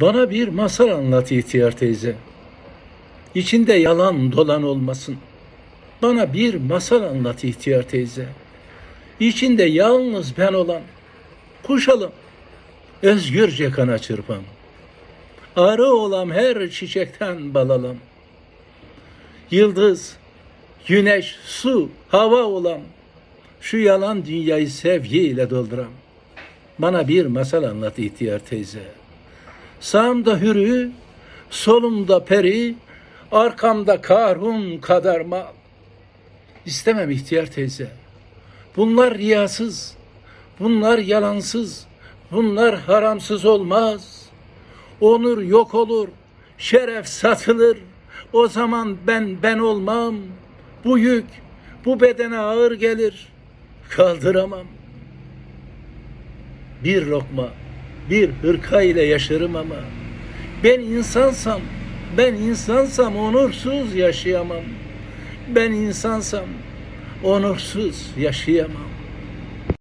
Bana bir masal anlat ihtiyar teyze. İçinde yalan dolan olmasın. Bana bir masal anlat ihtiyar teyze. İçinde yalnız ben olan kuşalım. Özgürce kana çırpam. Arı olam her çiçekten balalam. Yıldız, güneş, su, hava olam. Şu yalan dünyayı sevgiyle dolduram. Bana bir masal anlat ihtiyar teyze. Sağımda hürü, solumda peri, arkamda karun kadar mal. İstemem ihtiyar teyze. Bunlar riyasız, bunlar yalansız, bunlar haramsız olmaz. Onur yok olur, şeref satılır. O zaman ben ben olmam. Bu yük bu bedene ağır gelir. Kaldıramam. Bir lokma, bir hırka ile yaşarım ama ben insansam, ben insansam onursuz yaşayamam. Ben insansam onursuz yaşayamam.